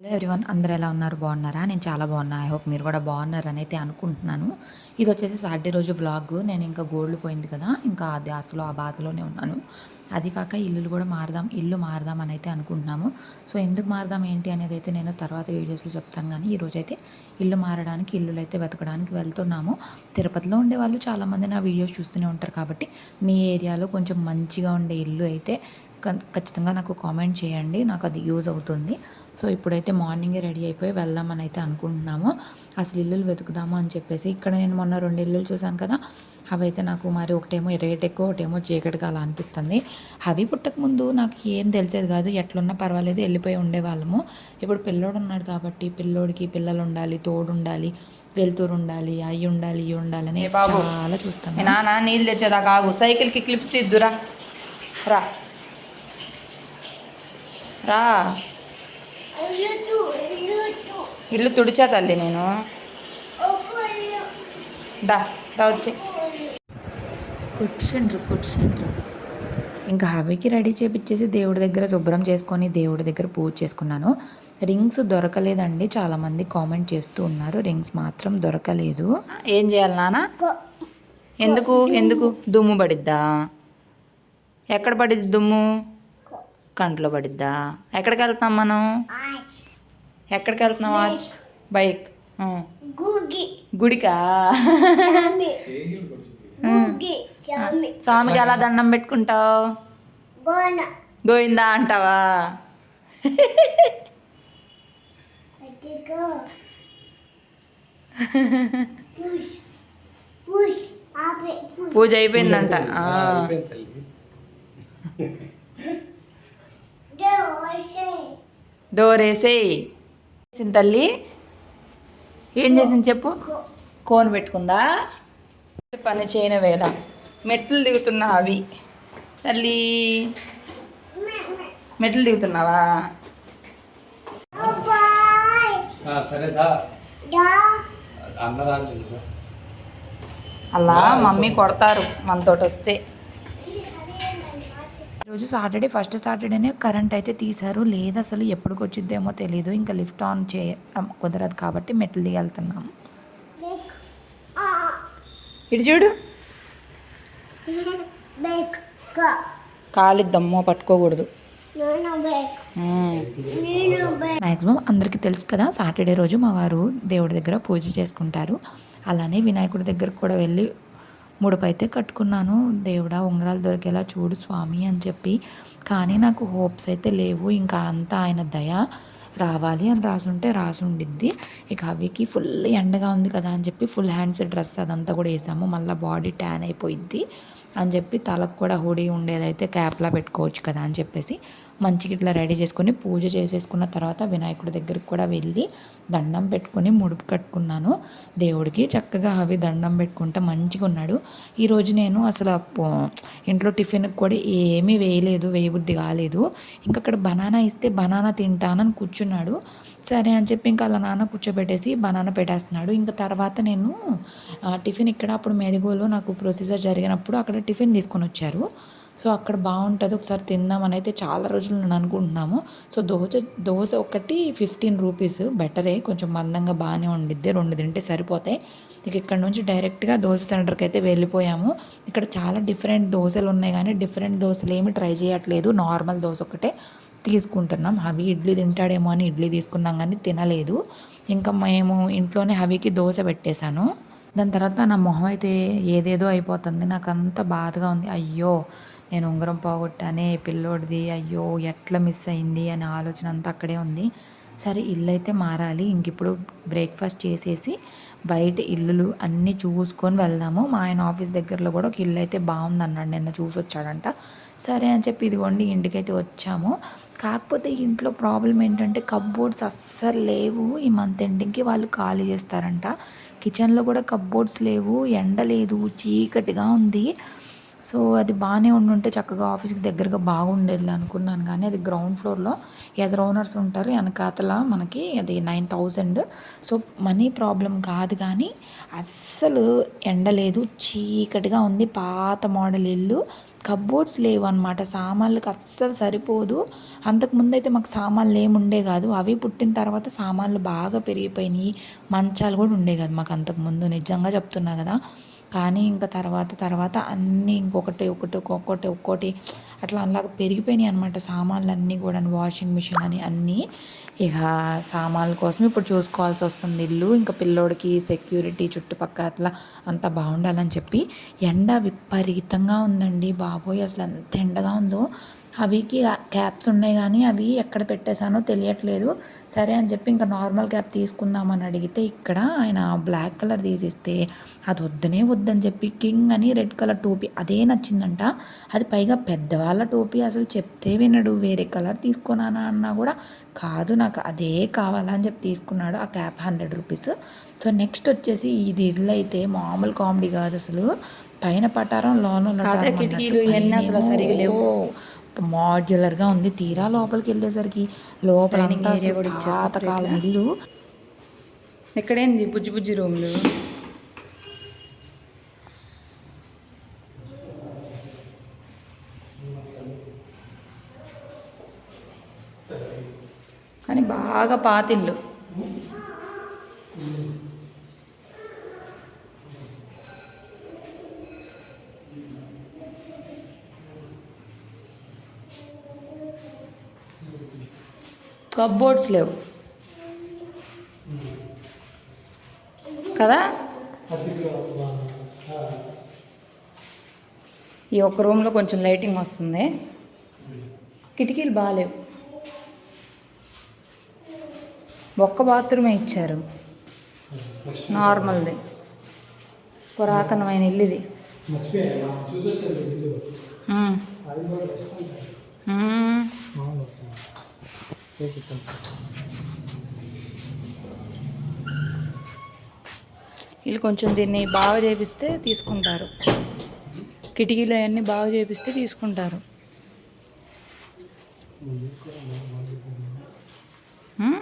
Hello everyone అందరూ ఎలా ఉన్నారు? బాగున్నారా? నేను చాలా బాగున్నా. ఐ హోప్ మీరు కూడా బాగున్నారని అయితే అనుకుంటున్నాను. ఇది వచ్చేసి సాటర్డే రోజు వ్లాగ్. నేను ఇంకా గోల్డ్ పోయింది కదా ఇంకా ఆ ధ్యాసలో ఆ బాధలోనే ఉన్నాను. అది కాక ఇల్లులు కూడా మారదాం ఇల్లు మారదాం అని అయితే అనుకుంటున్నాము. సో ఎందుకు మారదాం ఏంటి అనేది అయితే నేను తర్వాత వీడియోస్లో చెప్తాను కానీ ఈరోజు అయితే ఇల్లు మారడానికి ఇల్లులు అయితే వెతకడానికి వెళ్తున్నాము. తిరుపతిలో ఉండే వాళ్ళు చాలామంది నా వీడియోస్ చూస్తూనే ఉంటారు కాబట్టి మీ ఏరియాలో కొంచెం మంచిగా ఉండే ఇల్లు అయితే ఖచ్చితంగా నాకు కామెంట్ చేయండి. నాకు అది యూజ్ అవుతుంది. సో ఇప్పుడైతే మార్నింగే రెడీ అయిపోయి వెళ్దామని అయితే అనుకుంటున్నాము. అసలు ఇల్లులు వెతుకుదాము అని చెప్పేసి ఇక్కడ నేను మొన్న రెండు ఇల్లులు చూశాను కదా అవి అయితే నాకు మరి ఒకటేమో రేట్ ఎక్కువ ఒకటేమో చీకటిగా అలా అనిపిస్తుంది. అవి పుట్టక ముందు నాకు ఏం తెలిసేది కాదు ఎట్లున్నా పర్వాలేదు వెళ్ళిపోయి ఉండేవాళ్ళము. ఇప్పుడు పిల్లోడు ఉన్నాడు కాబట్టి పిల్లోడికి పిల్లలు ఉండాలి తోడు ఉండాలి వెళ్తూరు ఉండాలి అవి ఉండాలి ఇవి ఉండాలి అని. చాలా చూస్తాను. నాన్న నీళ్ళు తెచ్చేదాకా ఆగు సైకిల్కి క్లిప్స్ తీద్దురా. రా. రా. ఇల్లు తుడిచా తల్లి నేను? దా దా వచ్చి. కూర్చుండ్రు కూర్చుండ్రు. ఇంకా హవికి రెడీ చేపించేసి దేవుడి దగ్గర శుభ్రం చేసుకొని దేవుడి దగ్గర పూజ చేసుకున్నాను. రింగ్స్ దొరకలేదండి చాలామంది కామెంట్ చేస్తూ ఉన్నారు. రింగ్స్ మాత్రం దొరకలేదు. ఏం చేయాలి నాన్న? ఎందుకు ఎందుకు? దుమ్ము పడిద్దా? ఎక్కడ పడిద్ది దుమ్ము? కంట్లో పడిద్దా? ఎక్కడికి వెళ్తున్నాం మనం? ఎక్కడికి వెళ్తున్నాం ఆజ్ బైక్. గుడికా? స్వామికి ఎలా దండం పెట్టుకుంటావు? గోవిందా. అంటావా? పూజ అయిపోయిందంట. ఆ. డోర్ వేసేయి చేసింది తల్లి. ఏం చేసింది చెప్పు? కోన్ పెట్టుకుందా? పని చేయని వేళ మెట్లు దిగుతున్నా అవి. తల్లి. మెట్లు దిగుతున్నావా? అలా మమ్మీ కొడతారు మనతోటి వస్తే. ఈరోజు సాటర్డే ఫస్ట్ సాటర్డేనే కరెంట్ అయితే తీశారు. లేదు అసలు ఎప్పటికి వచ్చిద్దేమో తెలియదు ఇంకా లిఫ్ట్ ఆన్ చేయడం కుదరదు కాబట్టి మెట్లు దిగి వెళ్తున్నాం ఇటు చూడు. కాలిద్దమ్మో పట్టుకోకూడదు. మ్యాక్సిమం అందరికీ తెలుసు కదా సాటర్డే రోజు మా వారు దేవుడి దగ్గర పూజ చేసుకుంటారు. అలానే వినాయకుడి దగ్గరకు కూడా వెళ్ళి ముడుపు కట్టుకున్నాను. దేవుడా ఉంగరాలు దొరికేలా చూడు స్వామి అని చెప్పి. కానీ నాకు హోప్స్ అయితే లేవు. ఇంకా అంతా ఆయన దయ రావాలి అని రాసుంటే రాసి ఉండిద్ది ఇక అవికి ఫుల్ ఎండగా ఉంది కదా అని చెప్పి ఫుల్ హ్యాండ్స్ డ్రెస్ అదంతా కూడా వేసాము. మళ్ళీ బాడీ ట్యాన్ అయిపోయిద్ది అని చెప్పి తలకు కూడా హుడీ ఉండేదైతే క్యాప్లా పెట్టుకోవచ్చు కదా అని చెప్పేసి. మంచిగా ఇట్లా రెడీ చేసుకొని పూజ చేసేసుకున్న తర్వాత వినాయకుడి దగ్గరికి కూడా వెళ్ళి దండం పెట్టుకొని ముడుపు కట్టుకున్నాను. దేవుడికి చక్కగా అవి దండం పెట్టుకుంటే మంచిగా ఉన్నాడు. ఈరోజు నేను అసలు ఇంట్లో టిఫిన్కి కూడా ఏమీ వేయలేదు వేయబుద్ధి కాలేదు. ఇంకా అక్కడ బనానా ఇస్తే బనానా తింటానని కూర్చున్నాడు. సరే అని చెప్పి ఇంకా అలా నాన్న కూర్చోబెట్టేసి బనానా పెట్టేస్తున్నాడు. ఇంకా తర్వాత నేను ఆ, టిఫిన్ ఇక్కడ అప్పుడు మెడిగోలో నాకు ప్రొసీజర్ జరిగినప్పుడు అక్కడ టిఫిన్ తీసుకొని వచ్చారు. సో అక్కడ బాగుంటుంది. ఒకసారి తిందామని అయితే చాలా రోజులు నేను అనుకుంటున్నాము. సో దోశ దోశ ఒకటి ఫిఫ్టీన్ రూపీస్. బెటరే కొంచెం మందంగా బాగానే ఉండిద్ది. రెండు తింటే సరిపోతాయి. ఇక ఇక్కడ నుంచి డైరెక్ట్గా దోశ సెంటర్కి అయితే వెళ్ళిపోయాము. ఇక్కడ చాలా డిఫరెంట్ దోశలు ఉన్నాయి కానీ డిఫరెంట్ దోశలు ఏమి ట్రై చేయట్లేదు. నార్మల్ దోశ ఒకటే తీసుకుంటున్నాం. హవి ఇడ్లీ తింటాడేమో అని ఇడ్లీ తీసుకున్నాం కానీ తినలేదు. ఇంకా మేము ఇంట్లోనే హవికి దోశ పెట్టేశాను. దాని తర్వాత నా మొహం అయితే ఏదేదో అయిపోతుంది. నాకు అంత బాధగా ఉంది. అయ్యో! నేను ఉంగరం పోగొట్టానే పిల్లోడిది అయ్యో ఎట్లా మిస్ అయింది అనే ఆలోచన అంతా అక్కడే ఉంది. సరే ఇల్లు అయితే మారాలి. ఇంక ఇప్పుడు బ్రేక్ఫాస్ట్ చేసేసి బయట ఇల్లులు అన్నీ చూసుకొని వెళ్దాము. మా ఆయన ఆఫీస్ దగ్గరలో కూడా ఒక ఇల్లు అయితే బాగుంది అన్నాడు నిన్న చూసి వచ్చాడంట సరే అని చెప్పి ఇదిగోండి ఇంటికైతే వచ్చాము. కాకపోతే ఇంట్లో ప్రాబ్లం ఏంటంటే కప్బోర్డ్స్ అస్సలు లేవు. ఈ మంత్ ఎండింగ్కి వాళ్ళు ఖాళీ చేస్తారంట. కిచెన్లో కూడా కప్బోర్డ్స్ లేవు. ఎండ లేదు. చీకటిగా ఉంది. సో అది బాగానే ఉండుంటే చక్కగా ఆఫీస్కి దగ్గరగా బాగుండేది అనుకున్నాను. కానీ అది గ్రౌండ్ ఫ్లోర్లో ఎదరు ఓనర్స్ ఉంటారు. వెనకాతల మనకి అది nine thousand so money problem కాదు కానీ అస్సలు ఎండ లేదు. చీకటిగా ఉంది. పాత మోడల్ ఇల్లు. కబ్బోర్డ్స్ లేవు అనమాట సామాన్లకు అస్సలు సరిపోదు. అంతకుముందు అయితే మాకు సామాన్లు ఏమి ఉండే కాదు. అవి పుట్టిన తర్వాత సామాన్లు బాగా పెరిగిపోయినాయి. మంచాలు కూడా ఉండే కాదు మాకు అంతకుముందు నిజంగా చెప్తున్నా కదా. కానీ ఇంకా తర్వాత తర్వాత అన్నీ ఇంకొకటి ఒకటి ఒక్కొక్కటి ఒక్కోటి అట్లా అలా పెరిగిపోయినాయి అనమాట సామాన్లు అన్నీ కూడా వాషింగ్ మిషన్ అని అన్నీ. ఇక సామాన్ల కోసం ఇప్పుడు చూసుకోవాల్సి వస్తుంది ఇల్లు. ఇంకా పిల్లోడికి సెక్యూరిటీ చుట్టుపక్కల అట్లా అంతా బాగుండాలని చెప్పి ఎండ విపరీతంగా ఉందండి. బాబోయ్! అసలు ఎంత ఎండగా ఉందో. అవికి క్యాప్స్ ఉన్నాయి కానీ అవి ఎక్కడ పెట్టేశానో తెలియట్లేదు. సరే అని చెప్పి ఇంకా నార్మల్ క్యాప్ తీసుకుందామని అడిగితే ఇక్కడ ఆయన బ్లాక్ కలర్ తీసిస్తే అది వద్దనే వద్దని చెప్పి కింగ్ అని రెడ్ కలర్ టోపీ అదే నచ్చిందంట. అది పైగా పెద్దవాళ్ళ టోపీ అసలు చెప్తే వినడు. వేరే కలర్ తీసుకున్నానా అన్నా కూడా కాదు నాకు అదే కావాలా అని చెప్పి తీసుకున్నాడు ఆ cap hundred rupees. So next వచ్చేసి ఇది ఇల్లు అయితే మామూలు కామెడీ కాదు అసలు. పైన పటారం లోన కిటికీలు ఇవన్నీ అసలు సరిగా లేవు. మాడ్యులర్గా ఉంది. తీరా లోపలికి వెళ్ళేసరికి ఇచ్చారు పాతకాలం ఇల్లు. ఎక్కడేంది బుజ్జి బుజ్జి రూమ్లు? కానీ బాగా పాతిల్లు కబ్బోర్డ్స్ లేవు. కదా? ఈ ఒక్క రూమ్లో కొంచెం లైటింగ్ వస్తుంది. కిటికీలు బాగాలేవు. ఒక్క బాత్రూమే ఇచ్చారు. నార్మల్ది. పురాతనమైన ఇల్లు ఇది వీళ్ళు కొంచెం దీన్ని బాగా చేపిస్తే తీసుకుంటారు. కిటికీలు అవన్నీ బాగా చేపిస్తే తీసుకుంటారు హ్మ్?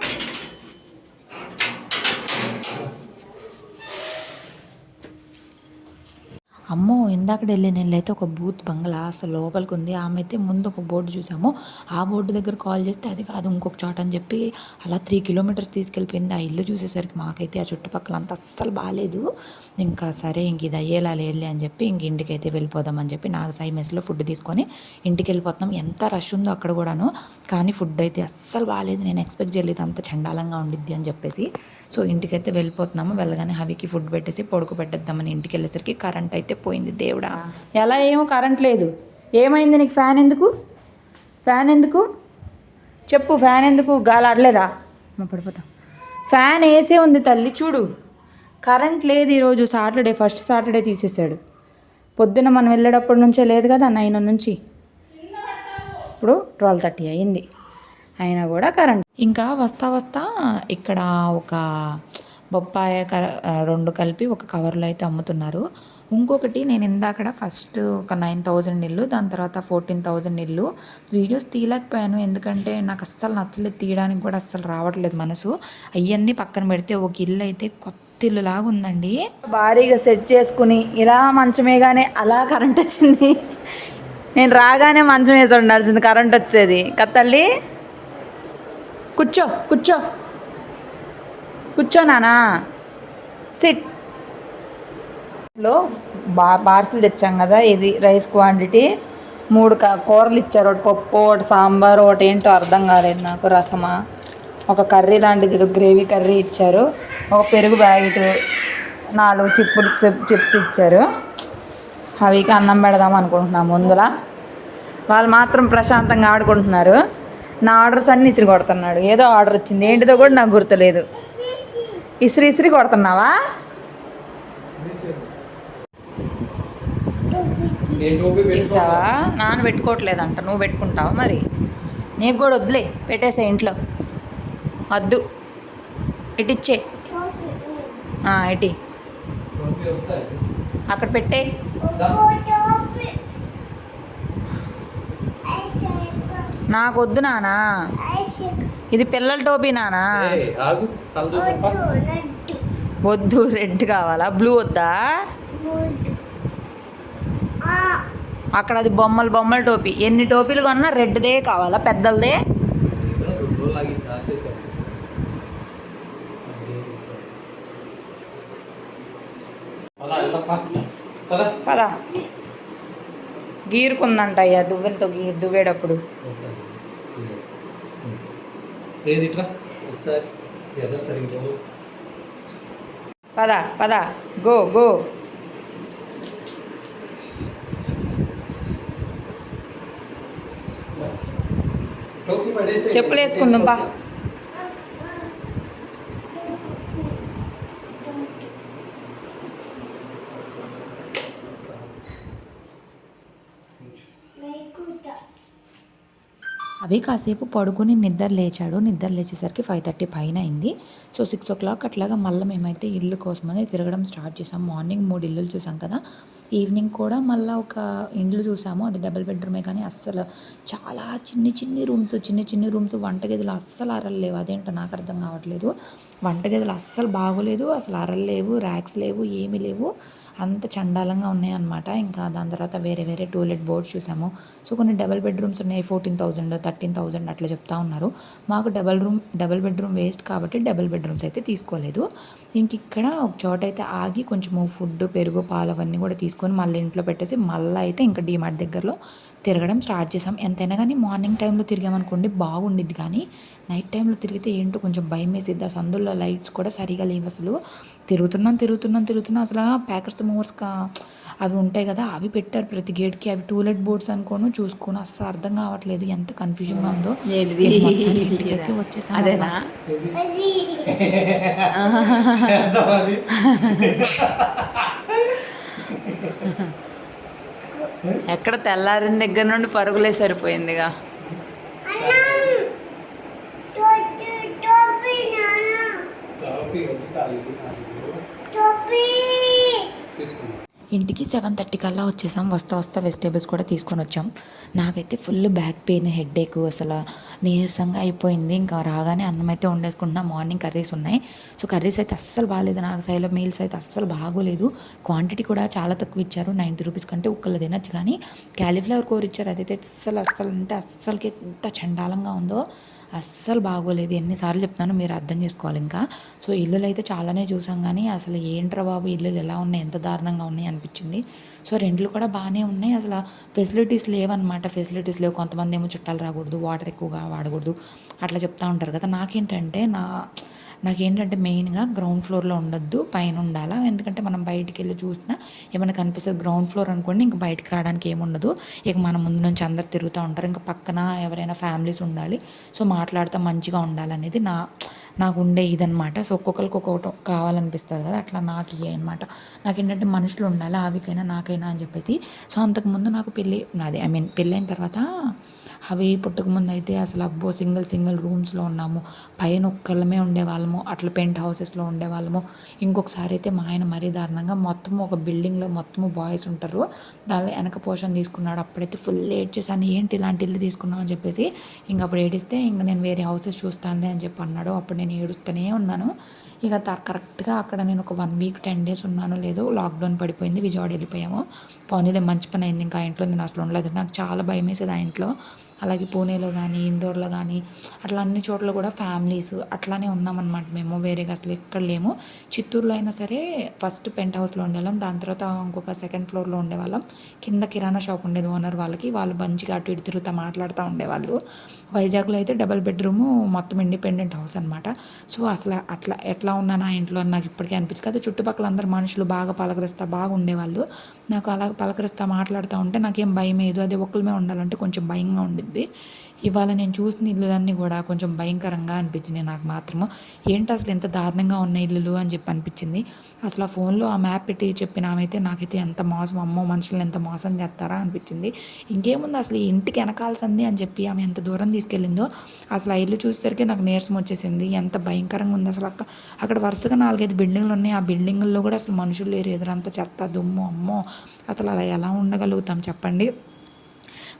అమ్మో ఇందాక వెళ్ళి నేనైతే ఒక బూత్ బంగ్లా అసలు లోపలికి ఉంది ఆమె అయితే ముందు ఒక బోర్డు చూసాము. ఆ బోర్డు దగ్గర కాల్ చేస్తే అది కాదు ఇంకొక చోట అని చెప్పి అలా త్రీ కిలోమీటర్స్ తీసుకెళ్ళిపోయింది. ఆ ఇల్లు చూసేసరికి మాకైతే ఆ చుట్టుపక్కల అంతా అస్సలు బాగాలేదు ఇంకా సరే ఇంక ఇది అయ్యేలా లేదులే అని చెప్పి ఇంక ఇంటికి అయితే వెళ్ళిపోదామని చెప్పి నాకు సాయి మెస్లో ఫుడ్ తీసుకొని ఇంటికి వెళ్ళిపోతున్నాం ఎంత రష్ ఉందో అక్కడ కూడాను. కానీ ఫుడ్ అయితే అస్సలు బాగాలేదు నేను ఎక్స్పెక్ట్ చేయలేదు అంత చండాలంగా ఉండిద్ది అని చెప్పేసి. సో ఇంటికైతే వెళ్ళిపోతున్నాము. వెళ్ళగానే హవికి ఫుడ్ పెట్టేసి పొడుకు పెట్టేద్దామని ఇంటికి వెళ్ళేసరికి కరెంట్ అయితే పోయింది దేవుడా. ఎలా ఏమో కరెంట్ లేదు. ఏమైంది నీకు ఫ్యాన్ ఎందుకు? ఫ్యాన్ ఎందుకు? చెప్పు ఫ్యాన్ ఎందుకు? గాలి ఆడలేదా? పడిపోతాం. ఫ్యాన్ వేసే ఉంది తల్లి చూడు. కరెంట్ లేదు ఈరోజు సాటర్డే ఫస్ట్ సాటర్డే తీసేసాడు. పొద్దున్న మనం వెళ్ళేటప్పటి నుంచే లేదు కదా నైన్ నుంచి. ఇప్పుడు ట్వెల్వ్ థర్టీ అయింది. అయినా కూడా కరెంట్. ఇంకా వస్తా వస్తా ఇక్కడ ఒక బొప్పాయ క- రెండు కలిపి ఒక కవర్లో అయితే అమ్ముతున్నారు. ఇంకొకటి నేను ఇందాకడ ఫస్ట్ ఒక నైన్ థౌజండ్ ఇల్లు దాని తర్వాత ఫోర్టీన్ థౌజండ్ ఇల్లు. వీడియోస్ తీయలేకపోయాను ఎందుకంటే నాకు అస్సలు నచ్చలేదు తీయడానికి కూడా అస్సలు రావట్లేదు మనసు. అవన్నీ పక్కన పెడితే ఒక ఇల్లు అయితే కొత్త ఇల్లు లాగా ఉందండి. భారీగా సెట్ చేసుకుని ఇలా మంచమేగానే అలా కరెంట్ వచ్చింది. నేను రాగానే మంచం వేసి ఉండాల్సింది కరెంట్ వచ్చేది. కదా తల్లి? కూర్చో కూర్చో. కూర్చో నానా. సిట్లో బా పార్సిల్ తెచ్చాం కదా ఇది రైస్ క్వాంటిటీ. మూడు క కూరలు ఇచ్చారు ఒకటి పప్పు ఒకటి సాంబార్ ఒకటి ఏంటో అర్థం కాలేదు నాకు రసమా. ఒక కర్రీ లాంటిది ఏదో గ్రేవీ కర్రీ ఇచ్చారు. ఒక పెరుగు ప్యాకెట్ నాలుగు చిప్పులు చిప్స్ ఇచ్చారు. అవికి అన్నం పెడదాం అనుకుంటున్నాం ముందులా వాళ్ళు మాత్రం ప్రశాంతంగా ఆడుకుంటున్నారు. నా ఆర్డర్స్ అన్నీ ఇసిరి కొడుతున్నాడు. ఏదో ఆర్డర్ వచ్చింది. ఏంటిదో కూడా నాకు గుర్తులేదు. ఇసిరి ఇసిరి కొడుతున్నావా? చేసావా? నాన్న పెట్టుకోవట్లేదంట. నువ్వు పెట్టుకుంటావా మరి? నీకు కూడా వద్దులే. పెట్టేసే ఇంట్లో. వద్దు. ఇటిచ్చే ఇటీ. అక్కడ పెట్టే. నాకు వద్దు నానా. ఇది పిల్లల టోపీ నానా. వద్దు రెడ్. కావాలా? బ్లూ వద్దా? అక్కడ అది బొమ్మలు బొమ్మల టోపీ. ఎన్ని టోపీలు కొన్నా రెడ్దే కావాలా? పెద్దలదే రెండు రోజులు ఆగి దాచేసాను పద వెళ్దాం, పద. పద పదా గీరుకుందంట అయ్యా దువ్వెనతో గీ దువ్వేటప్పుడు. పద పద గో గో. చెప్పులు వేసుకుందాం పా. అవి కాసేపు పడుకుని నిద్ర లేచాడు. నిద్ర లేచేసరికి ఫైవ్ థర్టీ పైన అయింది. సో సిక్స్ ఓ క్లాక్ అట్లాగా మళ్ళీ మేమైతే ఇల్లు కోసమని తిరగడం స్టార్ట్ చేసాం. మార్నింగ్ మూడు ఇల్లులు చూసాం కదా. ఈవినింగ్ కూడా మళ్ళీ ఒక ఇండ్లు చూసాము. అది డబుల్ బెడ్రూమే కానీ అస్సలు చాలా చిన్ని చిన్ని రూమ్స్ చిన్ని చిన్ని రూమ్స్. వంటగదిలో అస్సలు అరలు అదేంటో నాకు అర్థం కావట్లేదు. వంటగదిలో అస్సలు బాగోలేదు. అసలు అరలు లేవు. ర్యాక్స్ లేవు. ఏమీ లేవు. అంత చండాలంగా ఉన్నాయన్నమాట. ఇంకా దాని తర్వాత వేరే వేరే టూలెట్ బోర్డ్స్ చూసాము. సో కొన్ని డబల్ బెడ్రూమ్స్ ఉన్నాయి ఫోర్టీన్ థౌజండ్ థర్టీన్ థౌజండ్ అట్లా చెప్తా ఉన్నారు. మాకు double room double bedroom waste కాబట్టి డబల్ బెడ్రూమ్స్ అయితే తీసుకోలేదు. ఇంక ఇక్కడ ఒక చోట అయితే ఆగి కొంచెము ఫుడ్ పెరుగు పాలు అవన్నీ కూడా తీసుకొని మళ్ళీ ఇంట్లో పెట్టేసి మళ్ళీ అయితే ఇంకా డీమార్ట్ దగ్గరలో తిరగడం స్టార్ట్ చేసాం. ఎంతైనా కానీ మార్నింగ్ టైంలో తిరిగామనుకోండి బాగుండిద్ది. కానీ నైట్ టైంలో తిరిగితే ఏంటో కొంచెం భయం వేసిద్ది ఆ సందుల్లో లైట్స్ కూడా సరిగా లేవు అసలు. తిరుగుతున్నాం తిరుగుతున్నాం తిరుగుతున్నాం. అసలు ప్యాకెట్స్ మోర్స్గా అవి ఉంటాయి కదా అవి పెట్టారు ప్రతి గేట్కి అవి టూలెట్ బోర్డ్స్ అనుకోను చూసుకోను. అస్సలు అర్థం కావట్లేదు. ఎంత కన్ఫ్యూజన్గా ఉందో. ఇంటికైతే వచ్చేసాం. ఎక్కడ తెల్లారిన దగ్గర నుండి పరుగులే సరిపోయిందిగా టోపీ వద్దు, తాలిది, నాలుగు. తీసుకున్నా ఇంటికి సెవెన్ థర్టీ కల్లా వచ్చేసాం. వస్తా వస్తా వెజిటేబుల్స్ కూడా తీసుకొని వచ్చాం. నాకైతే ఫుల్ బ్యాక్ పెయిన్ హెడేక్ అసలు. నీరసంగా అయిపోయింది. ఇంకా రాగానే అన్నం అయితే వండేసుకుంటున్నా. మార్నింగ్ కర్రీస్ ఉన్నాయి. సో కర్రీస్ అయితే అస్సలు బాగాలేదు. నాకు సైలో మీల్స్ అయితే అస్సలు బాగోలేదు. క్వాంటిటీ కూడా చాలా తక్కువ ఇచ్చారు. నైంటీ రూపీస్ కంటే ఒక్కళ్ళు తినచ్చు. కానీ క్యాలీఫ్లవర్ కూర ఇచ్చారు. అదైతే అస్సలు అస్సలు అంటే అస్సలకి ఎంత చండాలంగా ఉందో. అస్సలు బాగోలేదు. ఎన్నిసార్లు చెప్తాను మీరు అర్థం చేసుకోవాలి ఇంకా. సో ఇల్లులు అయితే చాలానే చూసాం కానీ అసలు ఏంట్రా బాబు ఇల్లులు ఎలా ఉన్నాయి? ఎంత దారుణంగా ఉన్నాయి అనిపించింది. సో రెంట్లు కూడా బాగానే ఉన్నాయి. అసలు ఫెసిలిటీస్ లేవన్నమాట. ఫెసిలిటీస్ లేవు. కొంతమంది ఏమో చుట్టాలు రాకూడదు వాటర్ ఎక్కువగా వాడకూడదు. అట్లా చెప్తా ఉంటారు కదా. నాకేంటంటే నా నాకేంటంటే మెయిన్గా గ్రౌండ్ ఫ్లోర్లో ఉండొద్దు పైన ఉండాలా? ఎందుకంటే మనం బయటికి వెళ్ళి చూసినా ఏమైనా కనిపిస్తుంది గ్రౌండ్ ఫ్లోర్ అనుకోండి ఇంక బయటకు రావడానికి ఏముండదు ఇక మన ముందు నుంచి అందరు తిరుగుతూ ఉంటారు. ఇంకా పక్కన ఎవరైనా ఫ్యామిలీస్ ఉండాలి. సో మాట్లాడుతూ మంచిగా ఉండాలనేది నా నాకు ఉండే ఇదనమాట సో ఒక్కొక్కరికి ఒక్కొక్కటి కావాలనిపిస్తుంది కదా అట్లా నాకు ఇయ్యే అనమాట నాకు ఏంటంటే మనుషులు ఉండాలి ఆవికైనా నాకైనా అని చెప్పేసి. సో అంతకుముందు నాకు పెళ్ళి నాది ఐ మీన్ పెళ్ళైన తర్వాత అవి పుట్టకముందు అయితే అసలు అబ్బో సింగిల్ సింగిల్ రూమ్స్లో ఉన్నాము. పైన ఒక్కళ్ళమే ఉండేవాళ్ళము. అట్లా పెంట్ హౌసెస్లో ఉండేవాళ్ళము. ఇంకొకసారి అయితే మా ఆయన మరీ దారుణంగా మొత్తం ఒక బిల్డింగ్లో మొత్తము బాయ్స్ ఉంటారు. దాని వెనక పోషన్ తీసుకున్నాడు. అప్పుడైతే ఫుల్ ఏడ్ చేశాను. ఏంటి ఇలాంటి ఇల్లు తీసుకున్నావు? అని చెప్పేసి ఇంక అప్పుడు ఏడిస్తే ఇంక నేను వేరే హౌసెస్ చూస్తానులే అని చెప్పి అన్నాడు. అప్పుడు నేను ఏడుస్తూనే ఉన్నాను. ఇక త- కరెక్ట్గా అక్కడ నేను ఒక వన్ వీక్ టెన్ డేస్ ఉన్నాను లేదు లాక్డౌన్ పడిపోయింది. విజయవాడ వెళ్ళిపోయాము. పోనీలే మంచి పని అయింది. ఇంకా ఆ ఇంట్లో నేను అసలు ఉండలేదు. నాకు చాలా భయం వేసేది ఆ ఇంట్లో. అలాగే పూణేలో కానీ ఇండోర్లో కానీ అట్లా అన్ని చోట్ల కూడా ఫ్యామిలీస్ అట్లానే ఉన్నామన్నమాట మేము. వేరేగా అసలు ఎక్కడ లేము. చిత్తూరులో అయినా సరే ఫస్ట్ పెంట్ హౌస్లో ఉండేవాళ్ళం. దాని తర్వాత ఇంకొక సెకండ్ ఫ్లోర్లో ఉండేవాళ్ళం. కింద కిరాణా షాప్ ఉండేది ఓనర్ వాళ్ళకి. వాళ్ళు మంచిగా అటు ఇటు తిరుగుతూ మాట్లాడుతూ ఉండేవాళ్ళు. వైజాగ్లో అయితే డబల్ బెడ్రూము మొత్తం ఇండిపెండెంట్ హౌస్ అనమాట సో అసలు అట్లా ఎట్లా ఉన్నా నా ఇంట్లో నాకు ఇప్పటికీ అనిపించదు. కదా చుట్టుపక్కల అందరు మనుషులు బాగా పలకరిస్తా బాగా ఉండేవాళ్ళు. నాకు అలా పలకరిస్తా మాట్లాడుతూ ఉంటే నాకేం భయం ఏదో అదే ఒక్కరిమే ఉండాలంటే కొంచెం భయంగా ఉండేది ఉండిద్ది ఇవాళ నేను చూసిన ఇల్లులన్నీ కూడా కొంచెం భయంకరంగా అనిపించింది నాకు మాత్రము. ఏంటి అసలు ఎంత దారుణంగా ఉన్న ఇల్లులు అని చెప్పి అనిపించింది. అసలు ఆ ఫోన్లో ఆ మ్యాప్ పెట్టి చెప్పిన ఆమె అయితే నాకైతే ఎంత మోసం అమ్మో మనుషులను ఎంత మోసం చేస్తారా అనిపించింది. ఇంకేముంది అసలు ఇంటికి వెనకాల్సింది అని చెప్పి ఆమె ఎంత దూరం తీసుకెళ్ళిందో అసలు ఆ ఇల్లు చూసేసరికి నాకు నీరసం వచ్చేసింది. ఎంత భయంకరంగా ఉంది అసలు అక్కడ అక్కడ వరుసగా నాలుగైదు బిల్డింగ్లు ఉన్నాయి. ఆ బిల్డింగుల్లో కూడా అసలు మనుషులు లేరు. ఎదురంతా చెత్త దుమ్ము అమ్మో. అసలు అలా ఎలా ఉండగలుగుతాం చెప్పండి?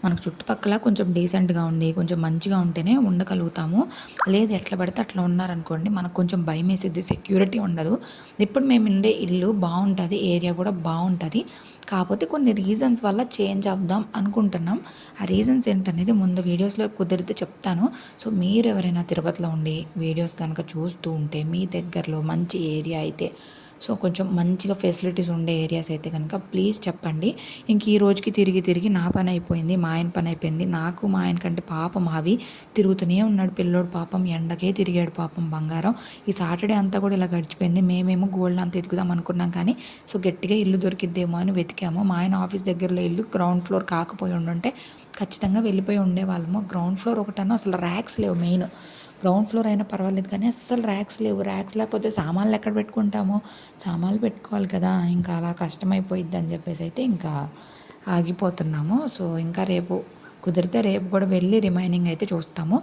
మనకు చుట్టుపక్కల కొంచెం డీసెంట్గా ఉండి కొంచెం మంచిగా ఉంటేనే ఉండగలుగుతాము. లేదు ఎట్లా పడితే అట్లా ఉన్నారనుకోండి మనకు కొంచెం భయం వేసేది సెక్యూరిటీ ఉండదు. ఇప్పుడు మేము ఉండే ఇల్లు బాగుంటుంది ఏరియా కూడా బాగుంటుంది. కాకపోతే కొన్ని రీజన్స్ వల్ల చేంజ్ అవుదాం అనుకుంటున్నాం. ఆ రీజన్స్ ఏంటనేది ముందు వీడియోస్లో కుదిరితే చెప్తాను. సో మీరు ఎవరైనా తిరుపతిలో ఉండి వీడియోస్ కనుక చూస్తూ ఉంటే మీ దగ్గరలో మంచి ఏరియా అయితే సో కొంచెం మంచిగా ఫెసిలిటీస్ ఉండే ఏరియాస్ అయితే కనుక ప్లీజ్ చెప్పండి. ఇంక ఈ రోజుకి తిరిగి తిరిగి నా పని అయిపోయింది మా ఆయన పని అయిపోయింది. నాకు మా ఆయన కంటే పాపం అవి తిరుగుతూనే ఉన్నాడు. పిల్లోడు పాపం ఎండకే తిరిగాడు పాపం బంగారం. ఈ సాటర్డే అంతా కూడా ఇలా గడిచిపోయింది. మేమేమో గోల్డ్ అంతా ఎతుకుదాం అనుకున్నాం కానీ సో గట్టిగా ఇల్లు దొరికిద్దేమో అని వెతికాము. మా ఆయన ఆఫీస్ దగ్గరలో ఇల్లు గ్రౌండ్ ఫ్లోర్ కాకపోయి ఉండుంటే ఖచ్చితంగా వెళ్ళిపోయి ఉండేవాళ్ళము. గ్రౌండ్ ఫ్లోర్ ఒకటన్నా అసలు ర్యాక్స్ లేవు మెయిన్ గ్రౌండ్ ఫ్లోర్ అయినా పర్వాలేదు కానీ అస్సలు ర్యాక్స్ లేవు. ర్యాక్స్ లేకపోతే సామాన్లు ఎక్కడ పెట్టుకుంటాము? సామాన్లు పెట్టుకోవాలి కదా ఇంకా అలా కష్టమైపోయిద్ది అని చెప్పేసి అయితే ఇంకా ఆగిపోతున్నాము. సో ఇంకా రేపు కుదిరితే రేపు కూడా వెళ్ళి రిమైనింగ్ అయితే చూస్తాము.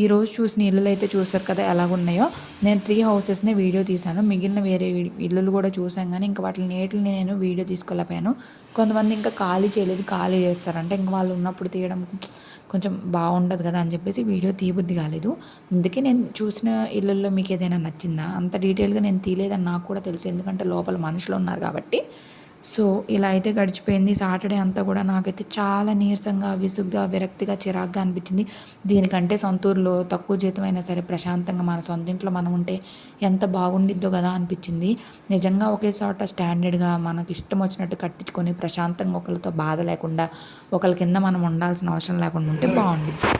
ఈరోజు చూసిన ఇల్లులు అయితే చూసారు కదా ఎలాగున్నాయో నేను త్రీ హౌసెస్నే వీడియో తీశాను. మిగిలిన వేరే ఇల్లులు కూడా చూసాం కానీ ఇంకా వాటిని నేటిని నేను వీడియో తీసుకోలేకపోయాను. కొంతమంది ఇంకా ఖాళీ చేయలేదు ఖాళీ చేస్తారంటే ఇంకా వాళ్ళు ఉన్నప్పుడు తీయడం కొంచెం బాగుండదు కదా అని చెప్పేసి వీడియో తీయబుద్ధి కాలేదు. అందుకే నేను చూసిన ఇళ్ళల్లో మీకు ఏదైనా నచ్చిందా? అంత డీటెయిల్గా నేను తీయలేదని నాకు కూడా తెలుసు. ఎందుకంటే లోపల మనుషులు ఉన్నారు కాబట్టి సో ఇలా అయితే గడిచిపోయింది. సాటర్డే అంతా కూడా నాకైతే చాలా నీరసంగా విసుగ్గా విరక్తిగా చిరాగ్గా అనిపించింది. దీనికంటే సొంత ఊర్లో తక్కువ జీతం అయినా సరే ప్రశాంతంగా మన సొంత ఇంట్లో మనం ఉంటే ఎంత బాగుండిద్దో కదా అనిపించింది. నిజంగా ఒకే చోట స్టాండర్డ్గా మనకి ఇష్టం వచ్చినట్టు కట్టించుకొని ప్రశాంతంగా ఒకరితో బాధ లేకుండా ఒకరి కింద మనం ఉండాల్సిన అవసరం లేకుండా ఉంటే బాగుండిద్ది.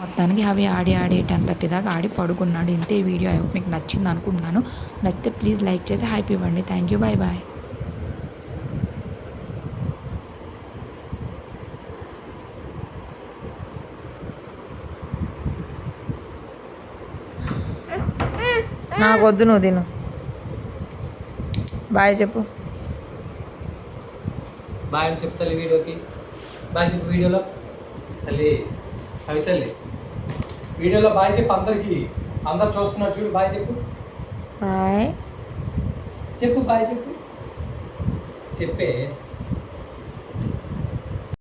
మొత్తానికి అవి ఆడి ఆడి టెన్ థర్టీ దాకా ఆడి పడుకున్నాడు. ఇంతే వీడియో. మీకు నచ్చింది అనుకుంటున్నాను. నచ్చితే ప్లీజ్ లైక్ చేసి హ్యాపీ ఇవ్వండి. Thank you. బాయ్ బాయ్ నాకు వద్దు నువ్వు తిను. బాయ్ చెప్పు. బాయ్ అని చెప్తా వీడియోకి. బాయ్ చెప్పు వీడియోలో. తల్లి అవి తల్లి. వీడియోలో బాయ్ చెప్పు అందరికి. అందరు చూస్తున్నారు చూడు బాయ్ చెప్పు. బాయ్. చెప్పు బాయ్ చెప్పు. చెప్పే.